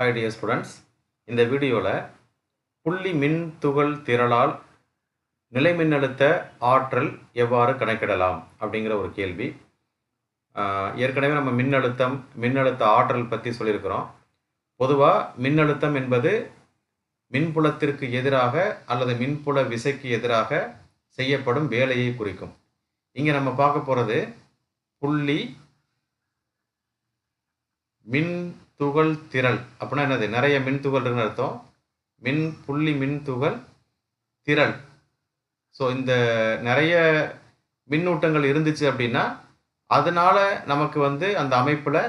Hi dear students இந்த வீடியோவில் புள்ளி மின் துகள் திரளால் நிலை மின்னழுத்த ஆற்றல் எவ்வாறு கணக்கிடலாம் அப்படிங்கிற ஒரு கேள்வி. ஏற்கனவே நம்ம மின்னழுத்தம் மின்னழுத்த ஆற்றல் பற்றி சொல்லியிருக்கிறோம். பொதுவாக மின்னழுத்தம் என்பது மின்புலத்திற்கு எதிராக அல்லது மின்புல விசைக்கு எதிராக செய்யப்படும் வேலையை குறிக்கும். இங்கே நம்ம பார்க்க போகிறது புள்ளி மின் துகள் திரள் அப்படின்னா என்னது? நிறைய மின் துகள்னு அர்த்தம். மின் புள்ளி மின் துகள் திரள் ஸோ இந்த நிறைய மின்னூட்டங்கள் இருந்துச்சு அப்படின்னா அதனால் நமக்கு வந்து அந்த அமைப்பில்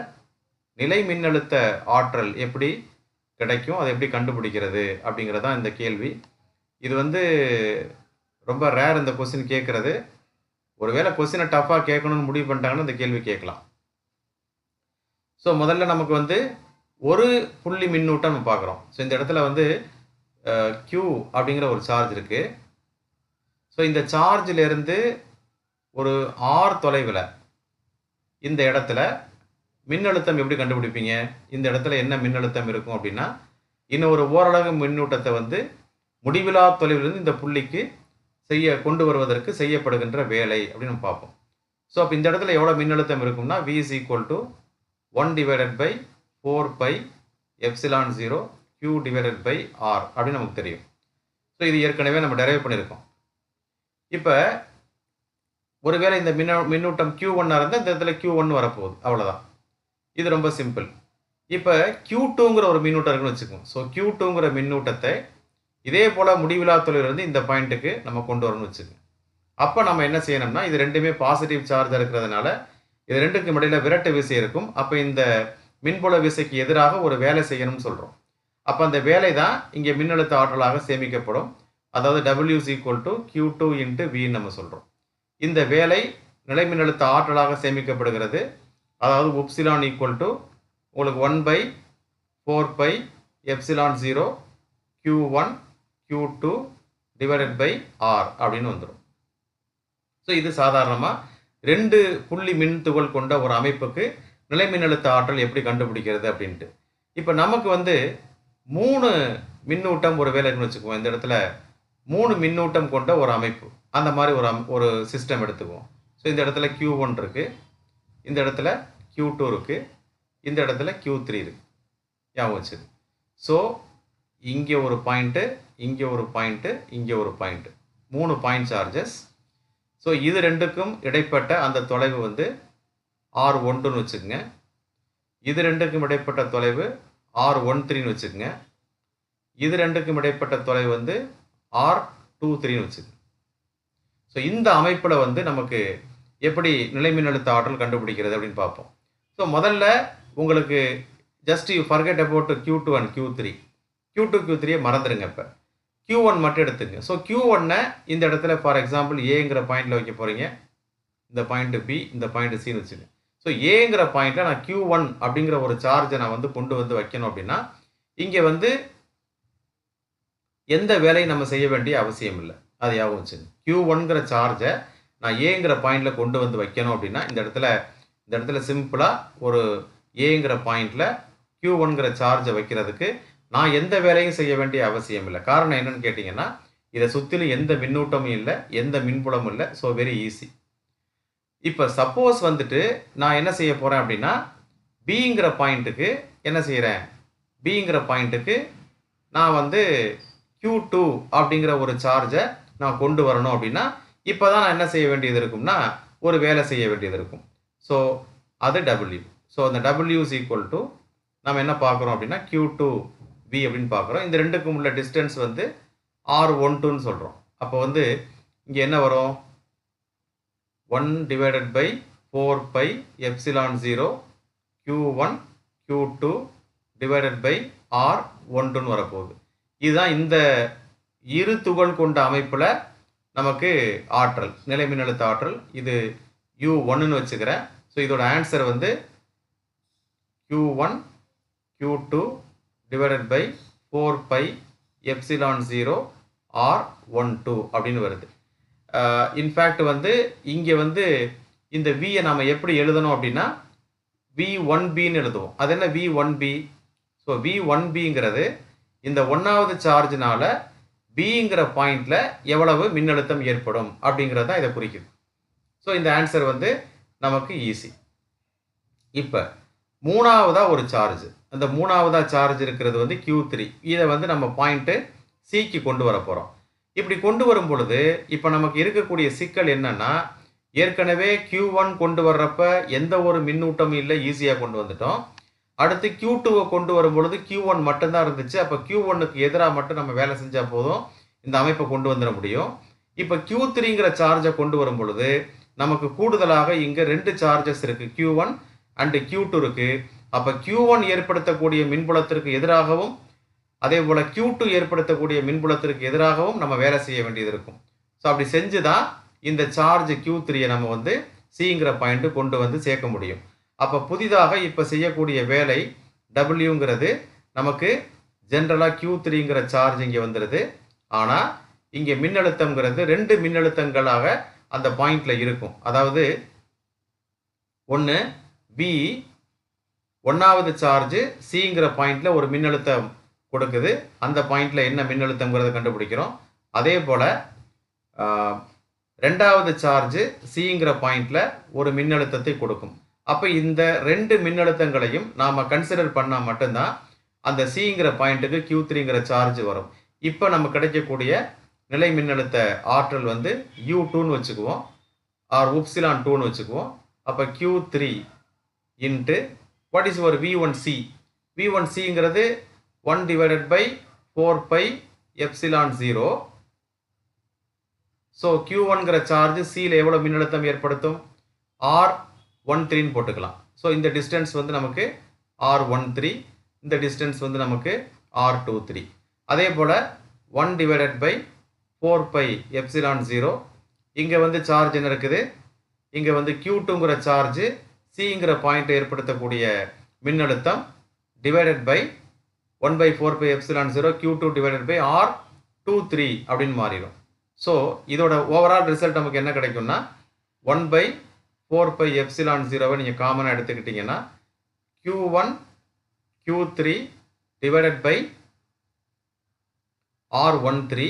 நிலை மின்னழுத்த ஆற்றல் எப்படி கிடைக்கும்? அதை எப்படி கண்டுபிடிக்கிறது? அப்படிங்கிறது தான் இந்த கேள்வி. இது வந்து ரொம்ப ரேர் இந்த கொஸ்டின் கேட்குறது ஒருவேளை கொஸ்டினை டஃப்பாக கேட்கணும்னு முடிவு பண்ணிட்டாங்கன்னா இந்த கேள்வி கேட்கலாம். ஸோ முதல்ல நமக்கு வந்து ஒரு புள்ளி மின்னூட்டம் நம்ம பார்க்குறோம். ஸோ இந்த இடத்துல வந்து க்யூ அப்படிங்கிற ஒரு சார்ஜ் இருக்குது ஸோ இந்த சார்ஜிலேருந்து ஒரு ஆர் தொலைவில் இந்த இடத்துல மின்னழுத்தம் எப்படி கண்டுபிடிப்பீங்க? இந்த இடத்துல என்ன மின்னழுத்தம் இருக்கும் அப்படின்னா இன்னும் ஒரு ஓரளவு மின்னூட்டத்தை வந்து முடிவிலா தொலைவிலிருந்து இந்த புள்ளிக்கு செய்ய கொண்டு வருவதற்கு செய்யப்படுகின்ற வேலை அப்படின்னு நம்ம பார்ப்போம். ஸோ அப்போ இந்த இடத்துல எவ்வளோ மின்னழுத்தம் இருக்கும்னா V is equal to one divided by four pi epsilon zero Q divided by R அப்படின்னு நமக்கு தெரியும். ஸோ இது ஏற்கனவே நம்ம டெரைவ் பண்ணியிருக்கோம். இப்போ ஒருவேளை இந்த மின்ன மின்னூட்டம் கியூ ஒன்னாக இருந்தால் இந்த இடத்துல கியூ ஒன் வரப்போகுது. அவ்வளோதான் இது ரொம்ப சிம்பிள் இப்போ கியூ டூங்கிற ஒரு மின்னூட்டம் இருக்குன்னு வச்சுக்கோங்க. ஸோ கியூ டூங்கிற மின்னூட்டத்தை இதே போல் முடிவிலா தொலைவிலிருந்து இந்த பாயிண்ட்டுக்கு நம்ம கொண்டு வரணும்னு வச்சுக்கோங்க. அப்போ நம்ம என்ன செய்யணும்னா இது ரெண்டுமே பாசிட்டிவ் சார்ஜ் இருக்கிறதுனால இது ரெண்டுக்கும் இடையில விரட்டு விசை இருக்கும். அப்போ இந்த மின்புல விசைக்கு எதிராக ஒரு வேலை செய்யணும்னு சொல்கிறோம் அப்போ அந்த வேலை தான் இங்கே மின்னழுத்த ஆற்றலாக சேமிக்கப்படும். அதாவது W equal to Q two into வின்னு நம்ம சொல்கிறோம் இந்த வேலை நிலை மின்னழுத்த ஆற்றலாக சேமிக்கப்படுகிறது. அதாவது உப்சிலான் ஈக்குவல் டு உங்களுக்கு one by four pi epsilon zero Q one Q two divided by R அப்படின்னு வந்துடும் ஸோ இது சாதாரணமாக ரெண்டு புள்ளி மின் துகள் கொண்ட ஒரு அமைப்புக்கு நிலை மின்னழுத்த ஆற்றல் எப்படி கண்டுபிடிக்கிறது அப்படின்ட்டு. இப்போ நமக்கு வந்து மூணு மின்னூட்டம் ஒரு வேலை வச்சுக்குவோம். இந்த இடத்துல மூணு மின்னூட்டம் கொண்ட ஒரு அமைப்பு. அந்த மாதிரி ஒரு அம் ஒரு சிஸ்டம் எடுத்துக்குவோம். ஸோ இந்த இடத்துல கியூ ஒன் இருக்குது இந்த இடத்துல கியூ டூ இருக்குது இந்த இடத்துல கியூ த்ரீ இருக்குது ஞாபகம் வச்சுது ஸோ இங்கே ஒரு பாயிண்ட்டு இங்கே ஒரு பாயிண்ட்டு இங்கே ஒரு பாயிண்ட்டு மூணு பாயிண்ட் சார்ஜஸ் ஸோ இது ரெண்டுக்கும் இடைப்பட்ட அந்த தொலைவு வந்து ஆர் ஒன்றுன்னு வச்சுக்கோங்க. இது ரெண்டுக்கும் இடைப்பட்ட தொலைவு ஆர் ஒன் த்ரீன்னு வச்சுக்கோங்க. இது ரெண்டுக்கும் இடைப்பட்ட தொலைவு வந்து ஆர் டூ த்ரீன்னு வச்சுக்கோங்க. ஸோ இந்த அமைப்பில் வந்து நமக்கு எப்படி நிலைமின் அழுத்த ஆற்றல் கண்டுபிடிக்கிறது அப்படின்னு பார்ப்போம். ஸோ முதல்ல உங்களுக்கு just you forget about Q two and Q three Q two Q த்ரீயை மறந்துடுங்க இப்போ. கியூ ஒன் மட்டும் எடுத்துங்க. ஸோ கியூ ஒன்னை இந்த இடத்துல ஃபார் எக்ஸாம்பிள் ஏங்கிற பாயிண்டில் வைக்க போகிறீங்க இந்த பாயிண்ட் பி இந்த பாயிண்ட் சின்னு வச்சுங்க. ஸோ ஏங்கிற பாயிண்ட்டில் நான் கியூ ஒன் அப்படிங்கிற ஒரு சார்ஜை நான் வந்து கொண்டு வந்து வைக்கணும் அப்படின்னா இங்கே வந்து எந்த வேலையும் நம்ம செய்ய வேண்டிய அவசியம் இல்லை. அது யாவும் வச்சுங்க. கியூ ஒன்கிற சார்ஜை நான் ஏங்கிற பாயிண்டில் கொண்டு வந்து வைக்கணும் அப்படின்னா இந்த இடத்துல இந்த இடத்துல சிம்பிளாக ஒரு ஏங்கிற பாயிண்டில் கியூ ஒன்கிற சார்ஜை வைக்கிறதுக்கு நான் எந்த வேலையும் செய்ய வேண்டிய அவசியம் இல்லை. காரணம் என்னன்னு கேட்டிங்கன்னா இதை சுற்றிலும் எந்த மின்னூட்டமும் இல்லை எந்த மின்புலமும் இல்லை. ஸோ வெரி ஈஸி இப்போ சப்போஸ் வந்துட்டு நான் என்ன செய்ய போகிறேன் அப்படின்னா பிங்கிற பாயிண்ட்டுக்கு என்ன செய்கிறேன் பிங்கிற பாயிண்ட்டுக்கு நான் வந்து கியூ டூ அப்படிங்கிற ஒரு சார்ஜை நான் கொண்டு வரணும் அப்படின்னா இப்போ தான் நான் என்ன செய்ய வேண்டியது இருக்கும்னா ஒரு வேலை செய்ய வேண்டியது இருக்கும். ஸோ அது டபிள்யூ ஸோ அந்த டபிள்யூ இஸ் ஈக்குவல் டு நம்ம என்ன பார்க்குறோம் அப்படின்னா கியூ டூ பி அப்படின்னு பார்க்குறோம். இந்த ரெண்டுக்கும் உள்ள டிஸ்டன்ஸ் வந்து ஆர் ஒன் டூன்னு சொல்கிறோம் அப்போ வந்து இங்கே என்ன வரும்? One divided by four pi epsilon zero Q one Q two divided by R one டூன்னு வரப்போகுது. இதுதான் இந்த இரு துகள் கொண்ட அமைப்பில் நமக்கு ஆற்றல் நிலை மின்னழுத்த ஆற்றல். இது யூ ஒன்றுன்னு வச்சுக்கிறேன். ஸோ இதோட ஆன்சர் வந்து Q one Q two divided by four pi epsilon zero R one two அப்படின்னு வருது. Uh, இன்ஃபேக்ட் வந்து இங்கே வந்து இந்த வியை நாம் எப்படி எழுதணும் அப்படின்னா வி ஒன் பின்னு எழுதுவோம். அது என்ன V one P so V one பிங்கிறது இந்த ஒன்றாவது சார்ஜினால பிங்கிற பாயிண்டில் எவ்வளவு மின்னழுத்தம் ஏற்படும் அப்படிங்கிறது தான் இதை குறிக்குது. ஸோ இந்த ஆன்சர் வந்து நமக்கு ஈஸி இப்போ மூணாவதாக ஒரு சார்ஜ் அந்த மூணாவதாக சார்ஜ் இருக்கிறது வந்து கியூ த்ரீ இதை வந்து நம்ம பாயிண்ட்டு சிக்கு கொண்டு வர போகிறோம் இப்படி கொண்டு வரும் பொழுது இப்போ நமக்கு இருக்கக்கூடிய சிக்கல் என்னென்னா ஏற்கனவே கியூ ஒன் கொண்டு வர்றப்ப எந்த ஒரு மின்னூட்டமும் இல்லை ஈஸியாக கொண்டு வந்துட்டோம். அடுத்து கியூ டூவை கொண்டு வரும் பொழுது கியூ ஒன் மட்டும்தான் இருந்துச்சு. அப்போ கியூ ஒன்னுக்கு எதிராக மட்டும் நம்ம வேலை செஞ்சால் போதும். இந்த அமைப்பை கொண்டு வந்துட முடியும். இப்போ கியூ த்ரீங்கிற சார்ஜை கொண்டு வரும் பொழுது நமக்கு கூடுதலாக இங்கே ரெண்டு சார்ஜஸ் இருக்குது Q one and Q two இருக்குது அப்போ கியூ ஒன் ஏற்படுத்தக்கூடிய மின்புலத்திற்கு எதிராகவும் அதே போல் கியூ டூ ஏற்படுத்தக்கூடிய மின்புலத்திற்கு எதிராகவும் நம்ம வேலை செய்ய வேண்டியது இருக்கும். ஸோ அப்படி செஞ்சு தான் இந்த சார்ஜ் கியூ த்ரீயை நம்ம வந்து சிங்கிற பாயிண்ட் கொண்டு வந்து சேர்க்க முடியும். அப்போ புதிதாக இப்போ செய்யக்கூடிய வேலை டபிள்யூங்கிறது நமக்கு ஜென்ரலாக கியூ த்ரீங்கிற சார்ஜ் இங்கே வந்துடுது ஆனால் இங்கே மின்னழுத்தங்கிறது ரெண்டு மின்னழுத்தங்களாக அந்த பாயிண்டில் இருக்கும். அதாவது ஒன்று பி ஒன்றாவது சார்ஜு சிங்கிற பாயிண்டில் ஒரு மின்னழுத்தம் கொடுக்குது. அந்த பாயிண்டில் என்ன மின்னழுத்தங்கிறத கண்டுபிடிக்கிறோம். அதே போல் ரெண்டாவது சார்ஜு சிங்கிற பாயிண்டில் ஒரு மின்னழுத்தத்தை கொடுக்கும். அப்போ இந்த ரெண்டு மின்னழுத்தங்களையும் நாம் கன்சிடர் பண்ணால் மட்டும்தான் அந்த சிங்கிற பாயிண்ட்டுக்கு கியூ த்ரீங்கிற சார்ஜ் வரும். இப்போ நம்ம கிடைக்கக்கூடிய நிலை மின்னழுத்த ஆற்றல் வந்து யூ டூன்னு வச்சுக்குவோம். ஆர் உப்சிலான் டூன்னு வச்சுக்குவோம். அப்போ Q three into what is ஒரு V one C V one சிங்கிறது one divided by four pi epsilon zero so Q ஒன்கிற charge சியில் எவ்வளோ மின்னழுத்தம் ஏற்படுத்தும்? ஆர் ஒன் த்ரீன்னு போட்டுக்கலாம். ஸோ இந்த டிஸ்டன்ஸ் வந்து நமக்கு ஆர் ஒன் த்ரீ இந்த டிஸ்டன்ஸ் வந்து நமக்கு ஆர் டூ த்ரீ அதே போல் one divided by four pi epsilon zero இங்கே வந்து சார்ஜ் என்ன இருக்குது? இங்கே வந்து கியூ டூங்கிற சார்ஜு சிங்கிற பாயிண்ட்டை ஏற்படுத்தக்கூடிய மின்னழுத்தம் divided by one by four pi epsilon zero Q two divided by R two three அப்படின்னு மாறிடும். ஸோ இதோட ஓவரால் ரிசல்ட் நமக்கு என்ன கிடைக்கும்னா one by four pi epsilon ஜீரோவை நீங்கள் காமனாக எடுத்துக்கிட்டிங்கன்னா Q one Q three divided by R one three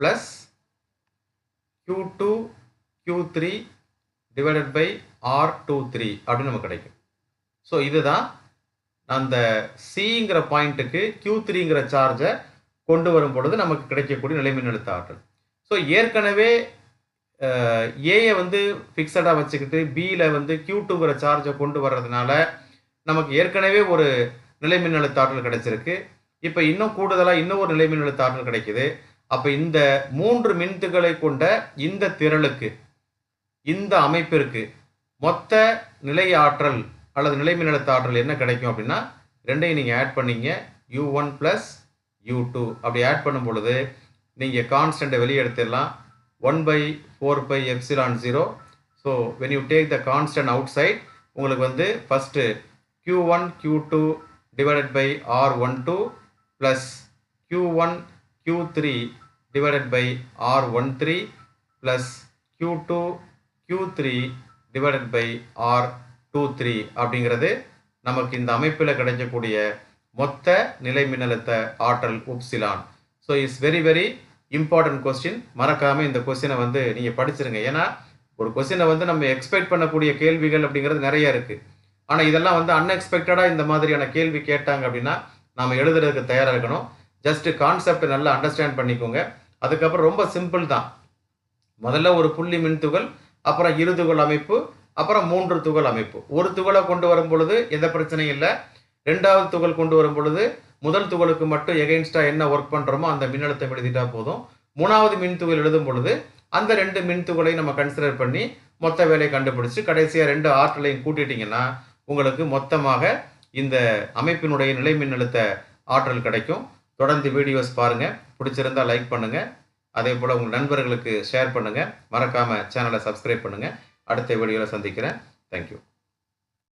plus Q two Q three divided by R two three அப்படின்னு நமக்கு கிடைக்கும். ஸோ இதுதான் அந்த சிங்கிற பாயிண்ட்டுக்கு கியூ த்ரீங்கிற சார்ஜை கொண்டு வரும் பொழுது நமக்கு கிடைக்கக்கூடிய நிலை மின்னழுத்த ஆற்றல். ஸோ ஏற்கனவே ஏயை வந்து ஃபிக்ஸடாக வச்சுக்கிட்டு பியில் வந்து கியூ டூங்கிற சார்ஜை கொண்டு வர்றதுனால நமக்கு ஏற்கனவே ஒரு நிலை மின்னழுத்த ஆற்றல் கிடைச்சிருக்கு. இப்போ இன்னும் கூடுதலாக இன்னும் ஒரு நிலை மின்னழுத்த ஆற்றல் கிடைக்குது. அப்போ இந்த மூன்று மின்துகளை கொண்ட இந்த திரளுக்கு இந்த அமைப்பிற்கு மொத்த நிலை ஆற்றல் அல்லது நிலை மின்னழுத்த ஆற்றல் என்ன கிடைக்கும் அப்படின்னா ரெண்டையும் நீங்கள் ஆட் பண்ணீங்க. U one plus U two அப்படி ஆட் பண்ணும் பொழுது நீங்கள் கான்ஸ்டண்ட்டை வெளியே எடுத்துடலாம் one by four pi epsilon zero so when you take the constant outside உங்களுக்கு வந்து first Q one Q two divided by R one two plus Q one Q three divided by R one three plus Q two Q three divided by R two three அப்படிங்கிறது நமக்கு இந்த அமைப்பில் கிடைக்கக்கூடிய மொத்த நிலை மின்னழுத்த ஆற்றல் upsilon. So it's very very important question மறக்காமல் இந்த கொஸ்டினை வந்து நீங்கள் படிச்சிருங்க. ஏன்னா ஒரு கொஸ்டினை வந்து நம்ம எக்ஸ்பெக்ட் பண்ணக்கூடிய கேள்விகள் அப்படிங்கிறது நிறைய இருக்குது ஆனால் இதெல்லாம் வந்து அன்எக்ஸ்பெக்டடாக இந்த மாதிரியான கேள்வி கேட்டாங்க அப்படின்னா நாம் எழுதுறதுக்கு தயாராக இருக்கணும். ஜஸ்ட்டு கான்செப்டை நல்லா அண்டர்ஸ்டாண்ட் பண்ணிக்கோங்க. அதுக்கப்புறம் ரொம்ப சிம்பிள் தான். முதல்ல ஒரு புள்ளி மின்துகள் அப்புறம் இரு துகள் அமைப்பு அப்புறம் மூன்று துகள் அமைப்பு. ஒரு துகளை கொண்டு வரும் பொழுது எந்த பிரச்சனையும் இல்லை. ரெண்டாவது துகள் கொண்டு வரும் பொழுது முதல் துகளுக்கு மட்டும் எகெயின்ஸ்டாக என்ன ஒர்க் பண்ணுறோமோ அந்த மின்னழுத்தம் எழுதிட்டா போதும். மூணாவது மின் துகள் எழுதும் பொழுது அந்த ரெண்டு மின் துகளையும் நம்ம கன்சிடர் பண்ணி மொத்த வேலையை கண்டுபிடிச்சு கடைசியாக ரெண்டு ஆற்றலையும் கூட்டிட்டிங்கன்னா உங்களுக்கு மொத்தமாக இந்த அமைப்பினுடைய நிலை மின்னழுத்த ஆற்றல் கிடைக்கும். தொடர்ந்து வீடியோஸ் பாருங்கள் பிடிச்சிருந்தா லைக் பண்ணுங்கள் அதே போல் உங்கள் நண்பர்களுக்கு ஷேர் பண்ணுங்கள் மறக்காமல் சேனலை சப்ஸ்கிரைப் பண்ணுங்கள் அடுத்த வீடியோவில் சந்திக்கிறேன். தேங்க்யூ